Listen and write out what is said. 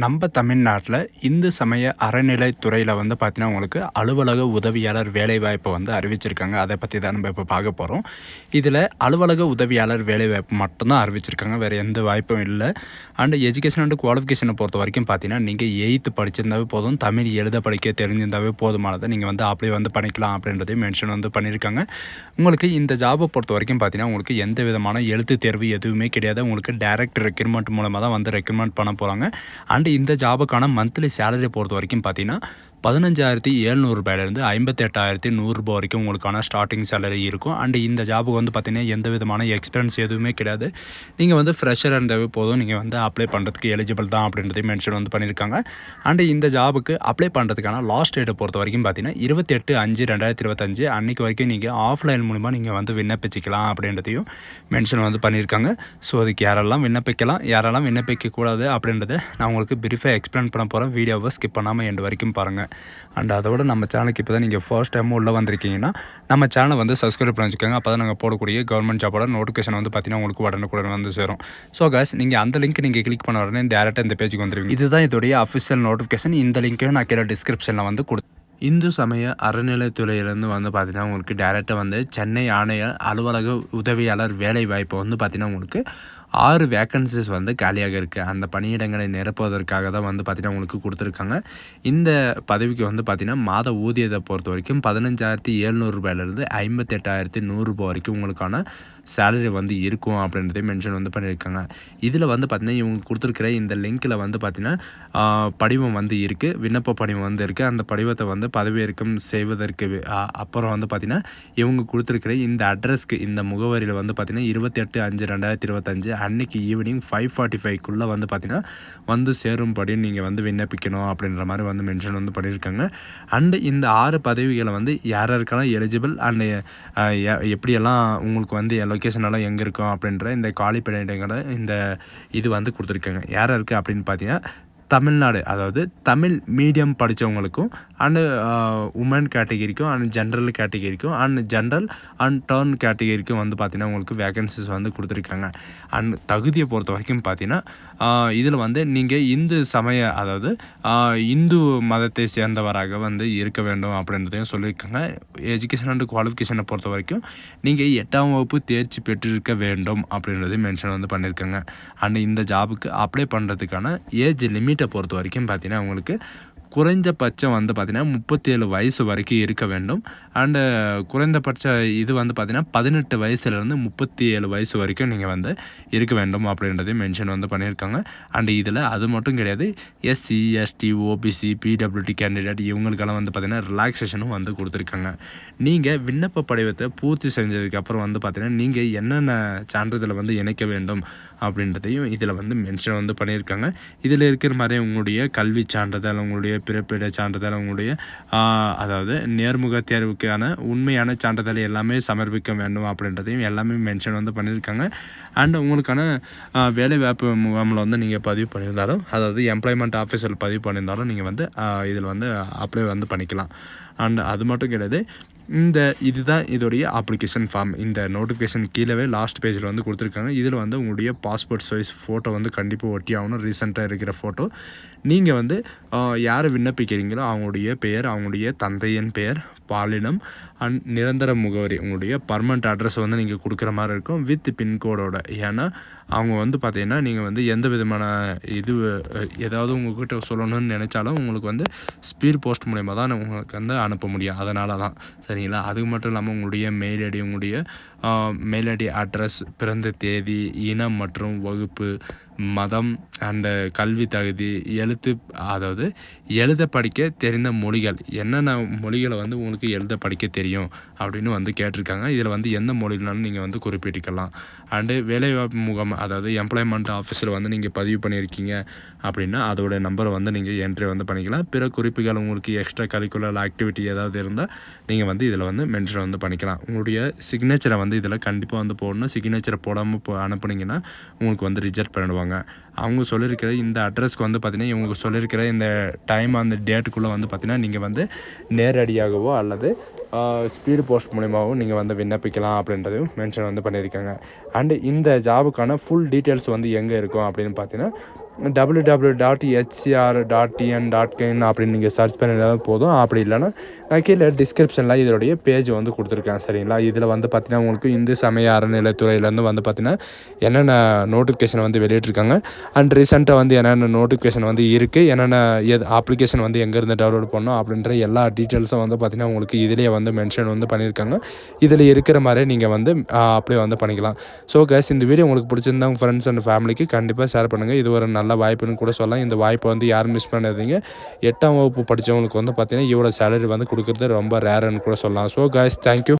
நம்ம தமிழ்நாட்டில் இந்து சமய அறநிலைத்துறையில் வந்து பார்த்தீங்கன்னா உங்களுக்கு அலுவலக உதவியாளர் வேலைவாய்ப்பை வந்து அறிவிச்சிருக்காங்க. அதை பற்றி தான் நம்ம இப்போ பார்க்க போகிறோம் இதில் அலுவலக உதவியாளர் வேலைவாய்ப்பு மட்டும்தான் அறிவிச்சிருக்காங்க. வேறு எந்த வாய்ப்பும் இல்லை. அண்ட் எஜுகேஷன் அண்ட் குவாலிஃபிகேஷனை பொறுத்த வரைக்கும் பார்த்தீங்கன்னா நீங்கள் எயித்து படிச்சிருந்தாவே போதும். தமிழ் எழுத படிக்க தெரிஞ்சிருந்தாவே போதுமானதை நீங்கள் வந்து அப்ளை வந்து பண்ணிக்கலாம் அப்படின்றதையும் மென்ஷன் வந்து பண்ணியிருக்காங்க உங்களுக்கு இந்த ஜாபை பொறுத்த வரைக்கும் பார்த்தீங்கன்னா உங்களுக்கு எந்த விதமான எழுத்து தேர்வு எதுவுமே கிடையாது. உங்களுக்கு டேரக்ட் ரெக்ரூட்மெண்ட் மூலமாக தான் வந்து ரெக்ரூட்மெண்ட் பண்ண போகிறாங்க அண்ட் இந்த ஜாபுக்கான மந்த்லி சேலரி பொறுத்த வரைக்கும் பார்த்தீங்கன்னா பதினஞ்சாயிரத்தி எழுநூறுபாயிலேருந்து ஐம்பத்தெட்டாயிரத்தி நூறுரூபா வரைக்கும் உங்களுக்கான ஸ்டார்டிங் சேலரி இருக்கும். அண்டு இந்த ஜாபுக்கு வந்து பார்த்திங்கன்னா எந்த விதமான எக்ஸ்பீரியன்ஸ் எதுவுமே கிடையாது. நீங்கள் வந்து ஃப்ரெஷர் இருந்தாவே போதும். நீங்கள் வந்து அப்ளை பண்ணுறதுக்கு எலிஜிபிள் தான் அப்படின்றதையும் மென்ஷன் வந்து பண்ணியிருக்காங்க. அண்டு இந்த ஜாபுக்கு அப்ளை பண்ணுறதுக்கான லாஸ்ட் டேட்டை பொறுத்த வரைக்கும் பார்த்தீங்கன்னா இருபத்தெட்டு அஞ்சு ரெண்டாயிரத்தி இருபத்தஞ்சு அன்றைக்கு வரைக்கும் நீங்கள் ஆஃப்லைன் மூலிமா நீங்கள் வந்து விண்ணப்பிச்சிக்கலாம் அப்படின்றதையும் மென்ஷன் வந்து பண்ணியிருக்காங்க. ஸோ அதுக்கு யாரெல்லாம் விண்ணப்பிக்கலாம் யாரெல்லாம் விண்ணப்பிக்கக்கூடாது அப்படின்றத நான் உங்களுக்கு பிரீஃபாக எக்ஸ்பிளைன் பண்ண போகிறேன் வீடியோவை ஸ்கிப் பண்ணாமல் எண்டு வரைக்கும் பாருங்கள் அண்ட் அதோட நம்ம சேனலுக்கு இப்போ தான் நீங்கள் ஃபர்ஸ்ட் டைம் உள்ளே வந்திருக்கீங்கன்னா நம்ம சேனலை வந்து சப்ஸ்கிரைப் பண்ணி வச்சுக்கோங்க. அப்போ தான் நாங்கள் போடக்கூடிய கவர்மெண்ட் ஜாபோட நோட்டிஃபிகேஷன் வந்து பார்த்தீங்கன்னா உங்களுக்கு உடனுக்குடன் வந்து சேரும். ஸோ காஸ் நீங்கள் அந்த லிங்க் நீங்கள் கிளிக் பண்ண உடனே டேரெக்டாக இந்த பேஜுக்கு வந்துருவீங்க. இதுதான் இதோடைய அஃபிஷியல் நோட்டிஃபிகேஷன் இந்த லிங்க்கையும் நான் கீழே டிஸ்கிரிப்ஷனில் வந்து கொடு இந்து சமய அறநிலைத்துறையிலேருந்து வந்து பார்த்தீங்கன்னா உங்களுக்கு டேரெக்டாக வந்து சென்னை ஆணைய அலுவலக உதவியாளர் வேலை வாய்ப்பு வந்து பார்த்தீங்கன்னா உங்களுக்கு ஆறு வேக்கன்சிஸ் வந்து காலியாக இருக்குது அந்த பணியிடங்களை நிரப்புவதற்காக தான் வந்து பார்த்திங்கன்னா உங்களுக்கு கொடுத்துருக்காங்க. இந்த பதவிக்கு வந்து பார்த்திங்கன்னா மாத ஊதியத்தை பொறுத்த வரைக்கும் பதினஞ்சாயிரத்தி எழுநூறுபாயிலிருந்து ஐம்பத்தெட்டாயிரத்தி நூறுரூபா வரைக்கும் உங்களுக்கான சேலரி வந்து இருக்கும் அப்படின்றதையும் மென்ஷன் வந்து பண்ணியிருக்காங்க. இதில் வந்து பார்த்திங்கன்னா இவங்க கொடுத்துருக்கிற இந்த லிங்க்கில் வந்து பார்த்திங்கன்னா படிவம் வந்து இருக்குது விண்ணப்ப படிவம் வந்து இருக்குது அந்த படிவத்தை வந்து பதவியேற்கம் செய்வதற்கு அப்புறம் வந்து பார்த்திங்கன்னா இவங்க கொடுத்துருக்கிற இந்த அட்ரஸ்க்கு இந்த முகவரியில் வந்து பார்த்திங்கன்னா இருபத்தெட்டு அஞ்சு ரெண்டாயிரத்தி இருபத்தஞ்சு அன்னைக்கு ஈவினிங் ஃபைவ் ஃபார்ட்டி ஃபைவ்க்குள்ளே வந்து பார்த்திங்கன்னா வந்து சேரும்படி நீங்கள் வந்து விண்ணப்பிக்கணும் அப்படின்ற மாதிரி வந்து மென்ஷன் வந்து பண்ணியிருக்காங்க. அண்டு இந்த ஆறு பதவிகளை வந்து யார் யாருக்கெல்லாம் எலிஜிபிள் அண்டு எப்படியெல்லாம் உங்களுக்கு வந்து எல்லாம் லொக்கேஷன் எல்லாம் எங்கே இருக்கும் அப்படின்ற இந்த காலி பணியிடங்களை இந்த இது வந்து கொடுத்துருக்காங்க. யார் இருக்குது அப்படின்னு பார்த்தீங்கன்னா தமிழ்நாடு அதாவது தமிழ் மீடியம் படித்தவங்களுக்கும் அண்டு உமன் கேட்டகிரிக்கும் அண்ட் ஜென்ரல் கேட்டகிரிக்கும் அண்ட் ஜென்ரல் அண்ட் டர்ன் கேட்டகிரிக்கும் வந்து பார்த்திங்கன்னா உங்களுக்கு வேகன்சிஸ் வந்து கொடுத்துருக்காங்க. அண்ட் தகுதியை பொறுத்த வரைக்கும் பார்த்தீங்கன்னா uh, இதில் வந்து நீங்கள் இந்து சமய அதாவது uh, இந்து மதத்தை சேர்ந்தவராக வந்து இருக்க வேண்டும் அப்படின்றதையும் சொல்லியிருக்காங்க. எஜுகேஷன் அண்ட் குவாலிஃபிகேஷனை பொறுத்த வரைக்கும் நீங்கள் எட்டாம் வகுப்பு தேர்ச்சி பெற்றிருக்க வேண்டும் அப்படின்றதையும் மென்ஷன் வந்து பண்ணியிருக்காங்க. அண்ட் இந்த ஜாபுக்கு அப்ளை பண்ணுறதுக்கான ஏஜ் லிமிட் பொறுத்த வரைக்கும் பார்த்தீங்கன்னா உங்களுக்கு குறைஞ்சபட்சம் வந்து பார்த்திங்கன்னா முப்பத்தேழு வயசு வரைக்கும் இருக்க வேண்டும். அண்டு குறைந்தபட்ச இது வந்து பார்த்திங்கன்னா பதினெட்டு வயசுலேருந்து முப்பத்தி ஏழு வயசு வரைக்கும் நீங்கள் வந்து இருக்க வேண்டும் அப்படின்றதையும் மென்ஷன் வந்து பண்ணியிருக்காங்க. அண்டு இதில் அது மட்டும் கிடையாது SC ST OBC PWD candidate இவங்களுக்கெல்லாம் வந்து பார்த்திங்கன்னா ரிலாக்ஸேஷனும் வந்து கொடுத்துருக்காங்க. நீங்கள் விண்ணப்ப படிவத்தை பூர்த்தி செஞ்சதுக்கப்புறம் வந்து பார்த்திங்கன்னா நீங்கள் என்னென்ன சான்றிதழை வந்து இணைக்க வேண்டும் அப்படின்றதையும் இதில் வந்து மென்ஷன் வந்து பண்ணியிருக்காங்க. இதில் இருக்கிற மாதிரி உங்களுடைய கல்வி சான்றிதழ் உங்களுடைய பிறப்பிட சான்றிதழ் உங்களுடைய அதாவது நேர்முக தேர்வுக்கான உண்மையான சான்றிதழ் எல்லாமே சமர்ப்பிக்க வேண்டும் அப்படின்றதையும் எல்லாமே மென்ஷன் வந்து பண்ணியிருக்காங்க. அண்ட் உங்களுக்கான வேலை வாய்ப்பு முகாமில் வந்து நீங்கள் பதிவு பண்ணியிருந்தாலும் அதாவது எம்ப்ளாய்மெண்ட் ஆஃபீஸில் பதிவு பண்ணியிருந்தாலும் நீங்கள் வந்து இதில் வந்து அப்ளை வந்து பண்ணிக்கலாம். அண்ட் அது மட்டும் கிடையாது இந்த இதுதான் இதோடைய அப்ளிகேஷன் ஃபார்ம் இந்த நோட்டிஃபிகேஷன் கீழே லாஸ்ட் பேஜில் வந்து கொடுத்துருக்காங்க. இதில் வந்து உங்களுடைய பாஸ்போர்ட் சைஸ் ஃபோட்டோ வந்து கண்டிப்பாக ஒட்டி ஆகணும் ரீசெண்டாக இருக்கிற ஃபோட்டோ நீங்கள் வந்து யார் விண்ணப்பிக்கிறீங்களோ அவங்களுடைய பெயர் அவங்களுடைய தந்தையின் பெயர் பாலினம் அண்ட் நிரந்தர முகவரி உங்களுடைய பர்மனண்ட் அட்ரஸ் வந்து நீங்கள் கொடுக்குற மாதிரி இருக்கும். வித் பின்கோடோட ஏன்னா அவங்க வந்து பார்த்தீங்கன்னா நீங்கள் வந்து எந்த விதமான இது ஏதாவது உங்கள்கிட்ட சொல்லணும்னு நினச்சாலும் உங்களுக்கு வந்து ஸ்பீட் போஸ்ட் மூலயமா தான் உங்களுக்கு வந்து அனுப்ப முடியும். அதனால தான் சரிங்களா அது மட்டும் இல்லாமல் உங்களுடைய மெயில் ஐடி உங்களுடைய மெயில் அட்ரஸ் பிறந்த தேதி இனம் மற்றும் வகுப்பு மதம் அண்டு கல்வி தகுதி எழுத்து அதாவது எழுத படிக்க தெரிந்த மொழிகள். என்னென்ன மொழிகளை வந்து உங்களுக்கு எழுத படிக்க தெரியும் அப்படின்னு வந்து கேட்டிருக்காங்க. இதில் வந்து எந்த மொழினாலும் நீங்கள் வந்து குறிப்பிட்டுக்கலாம். அண்டு வேலைவாய்ப்பு முகாம் அதாவது எம்ப்ளாய்மெண்ட் ஆஃபீஸில் வந்து நீங்கள் பதிவு பண்ணியிருக்கீங்க அப்படின்னா அதோடைய நம்பரை வந்து நீங்கள் என்ட்ரி வந்து பண்ணிக்கலாம். பிற குறிப்புகள் உங்களுக்கு எக்ஸ்ட்ரா கரிக்குலர் ஆக்டிவிட்டி ஏதாவது இருந்தால் நீங்கள் வந்து இதில் வந்து மென்ஷன் வந்து பண்ணிக்கலாம். உங்களுடைய சிக்னேச்சரை வந்து இதில் கண்டிப்பாக வந்து போடணும். சிக்னேச்சரை போடாமல் போ அனுப்புனீங்கன்னா உங்களுக்கு வந்து ரிஜெக்ட் பண்ணிடுவாங்க. அவங்க சொல்லியிருக்கிற இந்த அட்ரஸ்க்கு வந்து பார்த்திங்கன்னா இவங்க சொல்லியிருக்கிற இந்த டைம் அந்த டேட்டுக்குள்ளே வந்து பார்த்திங்கன்னா நீங்கள் வந்து நேரடியாகவோ அல்லது ஸ்பீடு போஸ்ட் மூலிமாவும் நீங்கள் வந்து விண்ணப்பிக்கலாம் அப்படின்றதையும் மென்ஷன் வந்து பண்ணியிருக்காங்க. அண்டு இந்த ஜாபுக்கான ஃபுல் டீட்டெயில்ஸ் வந்து எங்கே இருக்கும் அப்படின்னு பார்த்தீங்கன்னா W W dot HCR dot TN dot கின் அப்படின்னு நீங்கள் சர்ச் பண்ணினாலும் போதும். அப்படி இல்லைன்னா நான் கீழே டிஸ்கிரிப்ஷனில் இதோடைய பேஜ் வந்து கொடுத்துருக்கேன் சரிங்களா? இதில் வந்து பார்த்தீங்கன்னா உங்களுக்கு இந்து சமய அறநிலைத்துறையிலேருந்து வந்து பார்த்தீங்கன்னா என்னென்ன நோட்டிஃபிகேஷன் வந்து வெளியிட்ருக்காங்க அண்ட் ரீசெண்டாக வந்து என்னென்ன நோட்டிஃபிகேஷன் வந்து இருக்குது என்னென்ன எது அப்ளிகேஷன் வந்து எங்கேருந்து டவுன்லோட் பண்ணணும் அப்படின்ற எல்லா டீட்டெயில்ஸும் வந்து பார்த்திங்கன்னா உங்களுக்கு இதிலே வந்து மென்ஷன் வந்து பண்ணியிருக்காங்க. இதில் இருக்கிற மாதிரி நீங்கள் வந்து அப்படியே வந்து பண்ணிக்கலாம். ஸோ கேஸ் இந்த வீடியோ உங்களுக்கு பிடிச்சிருந்தா உங்கள் ஃப்ரெண்ட்ஸ் அண்ட் ஃபேமிலிக்கு கண்டிப்பாக ஷேர் பண்ணுங்கள் இது ஒரு நல்ல வாய்ப்புன்னு கூட சொல்லலாம். இந்த வாய்ப்பை வந்து யாரும் மிஸ் பண்ணாதீங்க. எட்டாம் வகுப்பு படித்தவங்களுக்கு வந்து பார்த்திங்கன்னா இவ்வளோ சேலரி வந்து கொடுக்குறது ரொம்ப ரேருன்னு கூட சொல்லலாம். So case thank you